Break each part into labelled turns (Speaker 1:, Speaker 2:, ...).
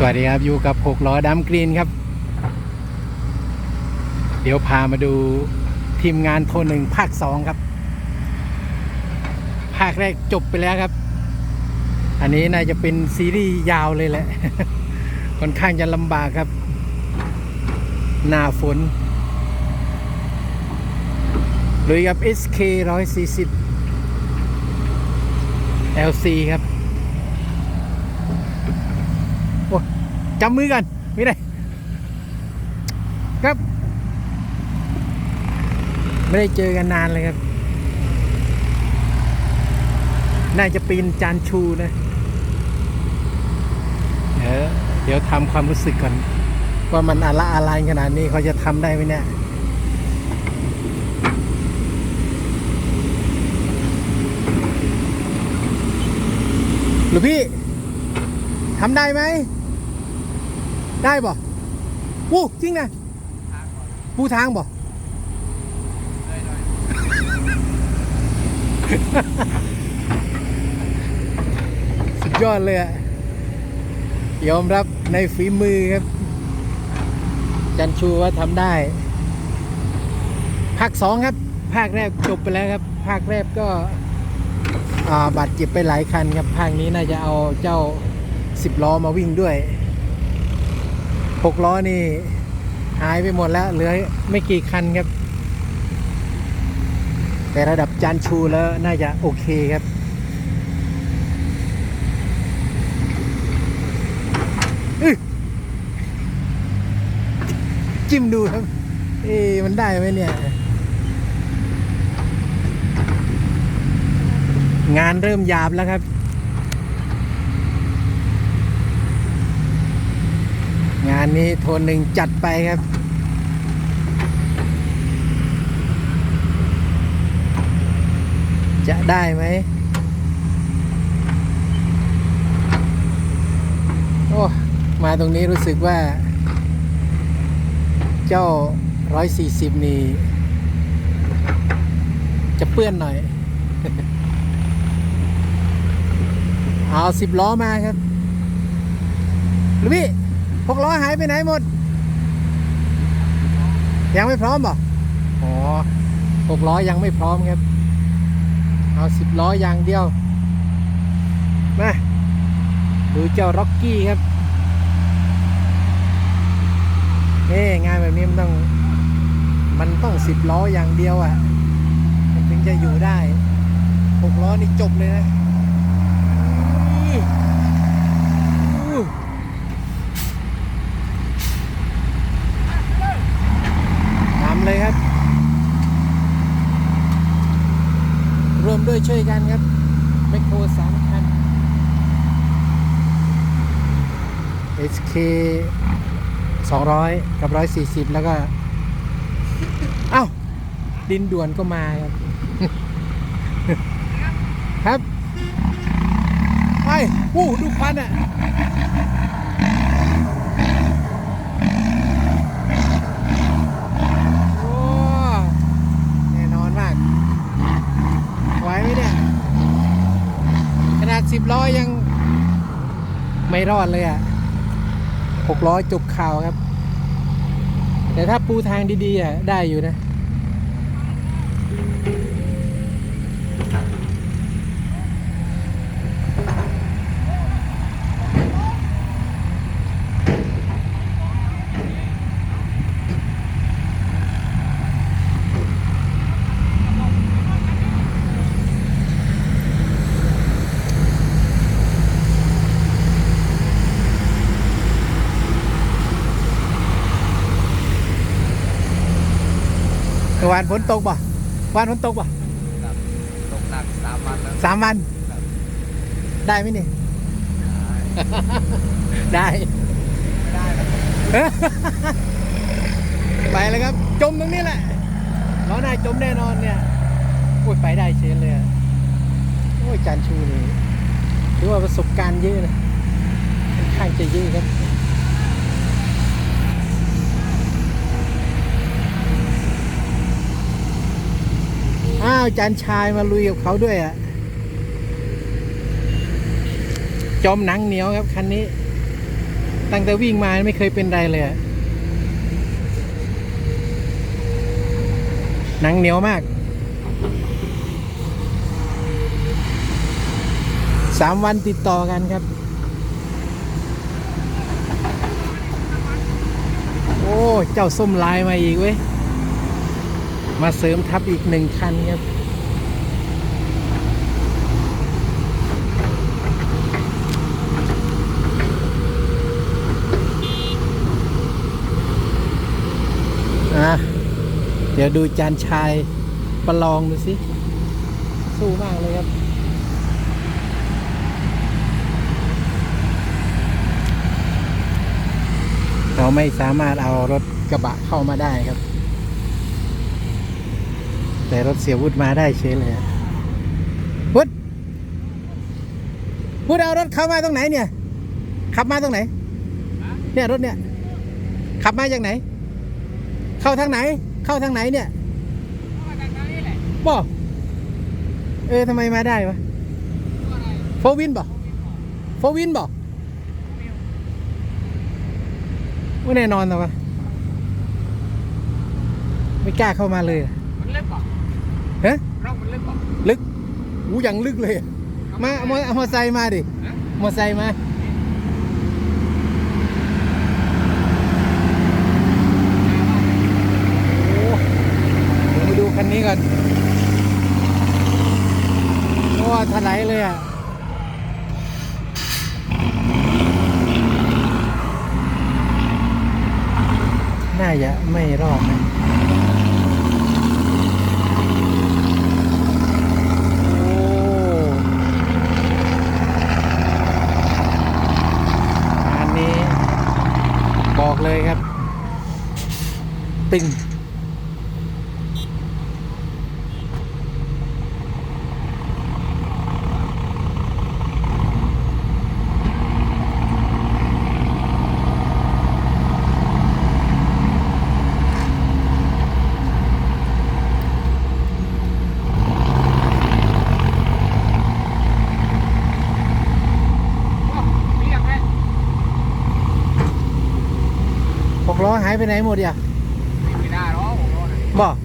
Speaker 1: สวัสดีครับ อยู่กับหกล้อดัมกรีนครับ เดี๋ยวพามาดูทีมงานโทรหนึ่งภาคสองครับ ภาคแรกจบไปแล้วครับ อันนี้น่าจะเป็นซีรีส์ยาวเลยแหละค่อนข้างจะลำบากครับ หน้าฝนลุยกับ SK 140 LC ครับ โอ้ จำมือกันไม่ได้ครับ ไม่ได้เจอกันนานเลยครับ น่าจะปีนจานชูนะเดี๋ยวเดี๋ยวทำความรู้สึกก่อน ว่ามันอะไรอะไรขนาดนี้เขาจะทำได้ไหมเนี่ยหรือพี่ทำได้ไหม ได้บ่วู้จริงนะปูทางบ่สุดยอดเลยอะยอมรับในฝีมือครับ จันชูว่าทำได้ ภาคสองครับ ภาคแรกจบไปแล้วครับ ภาคแรกก็อ่าบาดเจ็บไปหลายคันครับ ภาคนี้น่าจะเอาเจ้าสิบล้อมาวิ่งด้วย หกล้อนี่ หายไปหมดแล้ว เหลือไม่กี่คันครับ แต่ระดับจานชูแล้วน่าจะโอเคครับจิ้มดูครับ เอ๊มันได้ไหมเนี่ย งานเริ่มหยาบแล้วครับ งานนี้โทนหนึ่งจัดไปครับจะได้ไหม โอ้ มาตรงนี้รู้สึกว่า เจ้าร้อยสี่สิบนี่ จะเปื้อนหน่อย เอาสิบล้อมาครับหรือ พี่หกล้อหายไปไหนหมด ยังไม่พร้อมบ่อ๋อหกล้อยังไม่พร้อมครับ เอาสิบล้ออย่างเดียว มาดูเจ้าร็อกกี้ครับเอ้งานแบบนี้มันต้อง มันต้องสิบล้ออย่างเดียวอะมันถึงจะอยู่ได้หกล้อนี่จบเลยนะ อู้ทำเลยครับ ร่ วยช่วยกันครับแมคโครสามคัน SK 200 กับ 140 แล้วก็ เอ้า ดินด่วนก็มาครับ ครับ ไป วู้ดูควันอะ โอ้ แน่นอนมาก ไหวไหมเนี่ย ขนาดสิบ ล้อยังไม่รอดเลยอะหกล้อจุกข่าวครับ แต่ถ้าปูทางดีๆอะได้อยู่นะ เมื่อวานฝนตกป่ะวานฝนตกป่ะ
Speaker 2: ครับตกหนักสามวันแล้ว
Speaker 1: สามวัน
Speaker 2: ครับ
Speaker 1: ได้ไหมนี่ ได้
Speaker 2: ได้ครับ
Speaker 1: ไปเลยครับ จมตรงนี้แหละล้อหน้าจมแน่นอนเนี่ยโอ้ยไปได้เชนเลยอะโอ้ยจานชูนี่ถือว่าประสบการณ์เยอะนะค่อนข้างจะเยอะครับ อ้าวจานชายมาลุยกับเขาด้วยอะ จอมหนังเหนียวครับคันนี้ ตั้งแต่วิ่งมาไม่เคยเป็นไรเลยอะหนังเหนียวมากสามวันติดต่อกันครับ โอ้ เจ้าส้มลายมาอีกเว้ย มาเสริมทับอีกหนึ่งคันครับอะเดี๋ยวดูจานชายประลองดูสิ สู้มากเลยครับเราไม่สามารถเอารถกระบะเข้ามาได้ครับ แต่รถเสียวุฒมาได้เฉยเลยอะวุฒวุฒเอารถเข้ามาตรงไหนเนี่ย ขับมาตรงไหน เนี่ยรถเนี่ย ขับมาจากไหน เข้าทางไหน เข้าทางไหนเนี่ยบ่เออทำไมมาได้วะโฟวินบ่โฟวินบ่ไม่แน่นอนหรอวะไม่กล้าเข้ามาเลย
Speaker 2: มันลึกป่ะ ร่องมันลึกป่ะ
Speaker 1: ลึกอู้ยังลึกเลยอะมาเอามอเอามอไซค์มาดิมอไซค์มาโอ้เดี๋ยวมาดูคันนี้ก่อนโอ้ถลายเลยอะน่าจะไม่รอดนะโอ้อันนี้ บอกเลยครับ ตึง
Speaker 2: เรียกไหม
Speaker 1: หกล้อหายไปไหนหมดอะ
Speaker 2: ไม่ได้หรอก ผมรอนะ
Speaker 1: บอก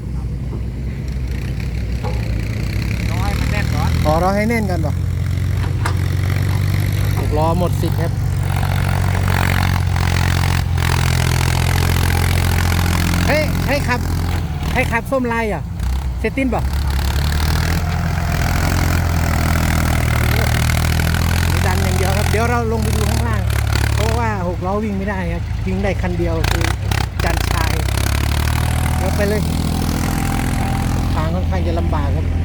Speaker 2: ต้องให้มันแน่นก่อน
Speaker 1: ขอรอให้แน่นกันบ่หกล้อหมดสิทธิ์ครับเฮ้ยให้ขับ ให้ขับส้มลายอะเซตินบ่ดันอย่างเดียวครับ เดี๋ยวเราลงไปดูข้างล่าง เพราะว่าหกล้อวิ่งไม่ได้ครับวิ่งได้คันเดียวคือจันชายเดี๋ยวไปเลยทางค่อนข้างจะลำบากครับ